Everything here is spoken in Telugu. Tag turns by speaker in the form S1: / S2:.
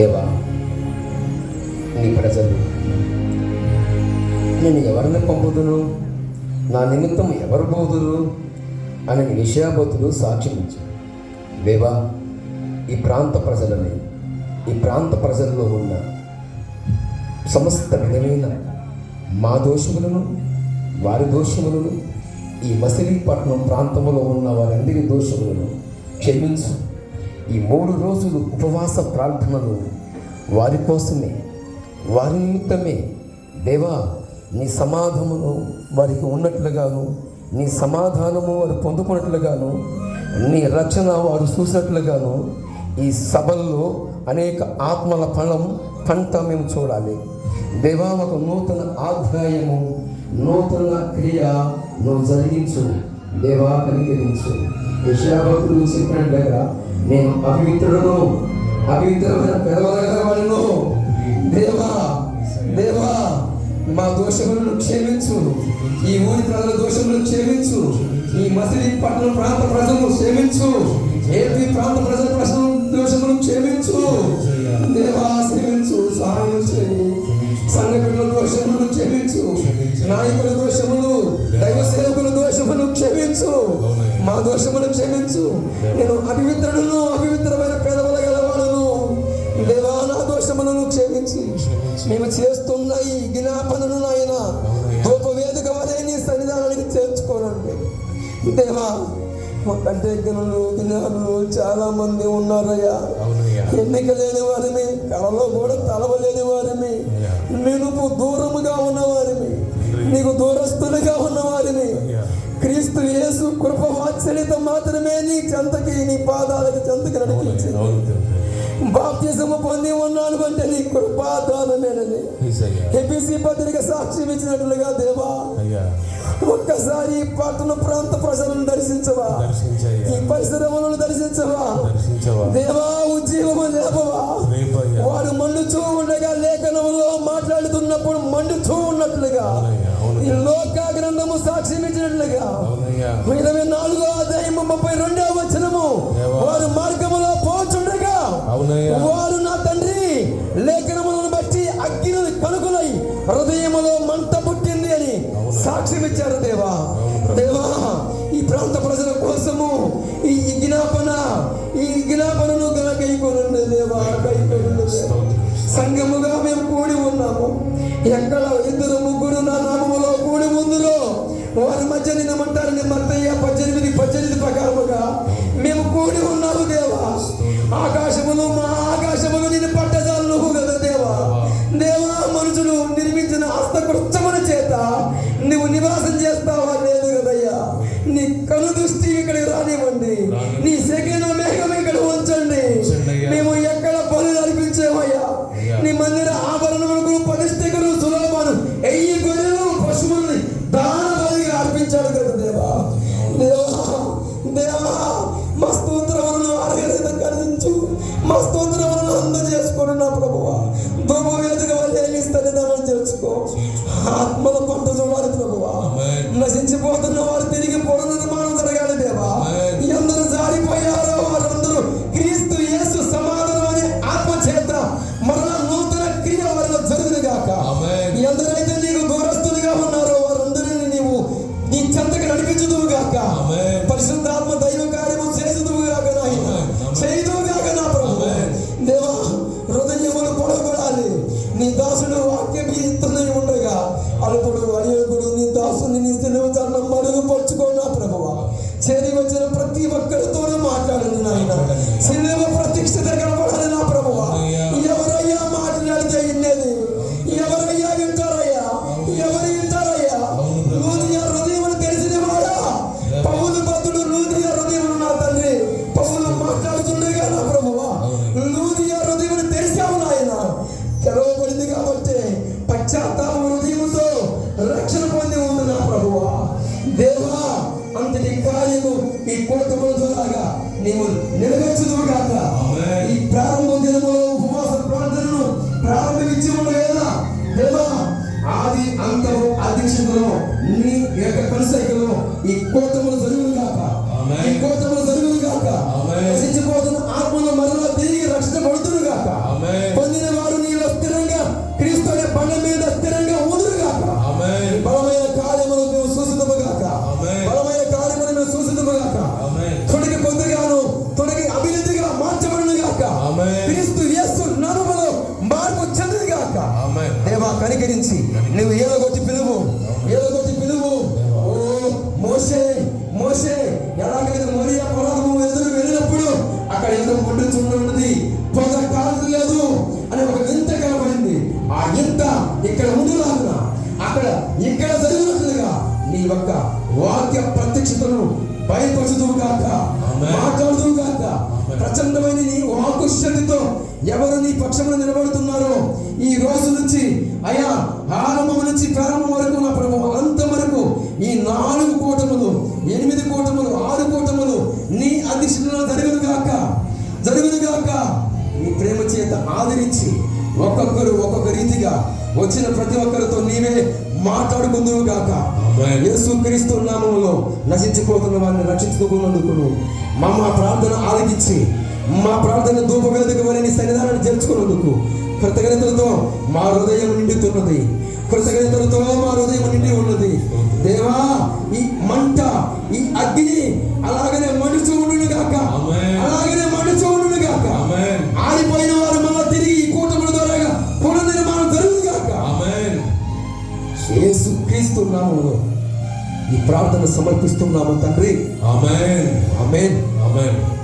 S1: దేవా నీ ప్రజలు. నేను ఎవరిని పంపుదును నా నిమిత్తం ఎవరు బోదురు అని విషయాబోతులు సాక్షించు దేవా ఈ ప్రాంత ప్రజలని ఈ ప్రాంత ప్రజల్లో ఉన్న సమస్త విధమైన మా దోషములను వారి దోషములను ఈ మసిలీపట్నం ప్రాంతంలో ఉన్న వారందరి దోషములను క్షమించు. ఈ మూడు రోజులు ఉపవాస ప్రార్థనలు వారి కోసమే వారి నిమిత్తమే. దేవా నీ సమాధమును వారికి ఉన్నట్లుగాను నీ సమాధానము వారు పొందుకున్నట్లుగాను నీ రచన వారు చూసినట్లుగాను ఈ సభల్లో అనేక ఆత్మల ఫలం పంట మేము చూడాలి. దేవా ఒక నూతన ఆధ్యాయము నూతన క్రియ నువ్వు జరిగించు. దేవా కనికరించు యశాభక్తులు చెప్పినట్లుగా నేను అపవిత్రుడును అపవిత్రమైన పెదవదగలవాడును దేవా దేవా మా దోషములను క్షమించు. ఈ ఊరి ప్రజల దోషములను క్షమించు. ఈ మసిలి పట్టణ ప్రాంత ప్రజలను క్షమించు. ఏపీ ప్రాంత ప్రజల ప్రశ్న దోషములను క్షమించు. దేవా క్షమించు సహాయం చేయి. సంఘ దోషములను క్షమించు. నాయకుల దోషములు దైవ సేవకుల దోషములు క్షమించు. మా దోషములు క్షమించు. నేను అభివృద్ధి మేము చేస్తున్న ఈ జ్ఞాపనను నాయన ధూప వేదిక వలె నీ సన్నిధానానికి చేర్చుకోనండి. దేవా మాకంటే జ్ఞానులు జ్ఞానులు చాలా మంది ఉన్నారయ్యా. ఎన్నిక లేని వారిని కళలో కూడా తలవలేని వారిని నువ్వు దూరముగా ఉన్నవారిని నీకు దూరస్తులుగా ఉన్నవారిని. క్రీస్తు యేసు కృప వాత్సల్యత మాత్రమే నీ చెంతకి నీ పాదాలకు చెంతకి నడిపించింది. బాప్తిజము పొంది ఉన్నాను అంటే నీ కృపాదానమేనని ఎబిసి పత్రిక సాక్ష్యం ఇచ్చినట్లుగా దేవా. ఒక్కసారి ఈ పట్టణ ప్రాంత ప్రజలను దర్శించవా. ఈ పరిసరములను దర్శించవా. దేవా ఉద్యోగము లేపవా. వాడు మండుతూ ఉండగా లేఖనములో మాట్లాడుతున్నప్పుడు మండుతూ ఉన్నట్లుగా. ఈ లోక గ్రంథము సాక్ష్యం ఇచ్చినట్లుగా. ఇరవై నాలుగో అధ్యాయము ముప్పై రెండవ వచనము. వారు మార్గములో వారు నా తండ్రి లేఖనములను బట్టి అగ్ని కనుకలై హృదయములో మంట పుట్టింది అని సాక్ష్యం ఇచ్చారు దేవా. దేవా ఈ ప్రాంత ప్రజల కోసము ఈ జ్ఞాపన ఈ జ్ఞాపనను కైకొనండి దేవా కైకొనండి. సంఘముగా మేము కూడి ఉన్నాము. ఎక్కడ ఇద్దరు ముగ్గురు నా నామములో కూడి ఉందిరో వారి మధ్య నిన్నమంటారని మత్తయ్య పద్దెనిమిది పద్దెనిమిది ప్రకారముగా మేము కూడి ఉన్నాము దేవా. ఆకాశములు కను దృష్టి ఇక్కడికి రానివ్వండి. నీ సెకన మేఘం ఇక్కడ ఉంచండి. మేము ఎక్కడ పనులు అనిపించేవయ్యా నీ మందిర ఆభరణములకు పరిస్థితులు సులభాలు ఎయ్యి గొర్రెలు పశువుల్ని దాన బలిగా అర్పించాడు కదా దేవా. దేవా దేవా మా స్తోత్రములను అడగలేద కరుణించు మా స్తోత్రములను అందజేసుకోను నా ప్రభువ. ధూమ వేదిక వల్ల
S2: ఏమి
S1: ఇస్తానని తెలుసుకో ఆత్మల పంట చూడాలి సిలువ ప్రతిష్ఠత కనపడాలి నా ప్రభువ. ఎవరయ్యా మాట్లాడితే ఇన్నేది ఎవరయ్యా వింటారయ్యా? ఎవరు వింటారయ్యా? లూదియా హృదయం తెలిసిన వాడా? పౌలు బతుడు లూదియా హృదయం నా తండ్రి. పౌలు మాట్లాడుతుండగా నా ప్రభువ లూదియా హృదయం తెలిసావు నాయన. తెరవబడింది కాబట్టి పశ్చాత్తాపం హృదయంతో రక్షణ పొంది ఉంది నా ప్రభువ. దేవా అంతటి కార్యం ఈ కోటి రోజులాగా నీవు నిలబెచ్చుదువుగాక ఈ ప్రారంభ దినములో ఉపవాస ప్రార్థనను ప్రారంభించి ఉండగా దేవా ఆది అంతము అధ్యక్షతలో నీ యొక్క కొనసాగను ఈ కోతములు జరుగును
S2: కాక
S1: ఈ కోతములు దేవా కనికరించి నువ్వు ఏదో కొట్టి పిలువు. ఏదో గాక.
S2: మాట్లాడుదువు గాక.
S1: ప్రచండమైన నీ వాక్కు శక్తితో ఎవరు నీ పక్షంలో నిలబడుతున్నారో ఈ రోజు నుంచి అయా ఆరంభం నుంచి ప్రారంభం వరకు నా ప్రభు అంత వరకు ఈ నాలుగు కూటములు ఎనిమిది కూటములు ఆరు కూటములు నీ అధిష్ఠంలో జరుగును గాక. జరుగును గాక. నీ ప్రేమ చేత ఆదరించి ఒక్కొక్కరు ఒక్కొక్క రీతిగా వచ్చిన ప్రతి ఒక్కరితో నీవే మాట్లాడుకుందువు గాక.
S2: ఆమేన్.
S1: యేసు క్రీస్తు నామములో నశించిపోతున్న వారిని రక్షించుకున్నందుకు మా మా ప్రార్థన ఆలకించి మా ప్రార్థన ధూపవేదిక వలె నీ సన్నిధానాన్ని చేర్చుకున్నందుకు కృతజ్ఞతలతో మా హృదయం నిండుతున్నది కృతజ్ఞతలతో మా హృదయం నిండి ఉన్నది దేవా ఈ మంట ఈ అగ్ని అలాగనే మడుచు ఉండును గాక. అలాగనే మడుచు ఉండును గాక. ఆరిపోయిన వారు మళ్ళా తిరిగి ఈ కూటముల ద్వారా పునర్నిర్మాణం జరుగును గాక. యేసు క్రీస్తు నామములో ఈ ప్రార్థన సమర్పిస్తున్నాము తండ్రి
S2: ఆమేన్.
S1: ఆమేన్
S2: ఆమేన్.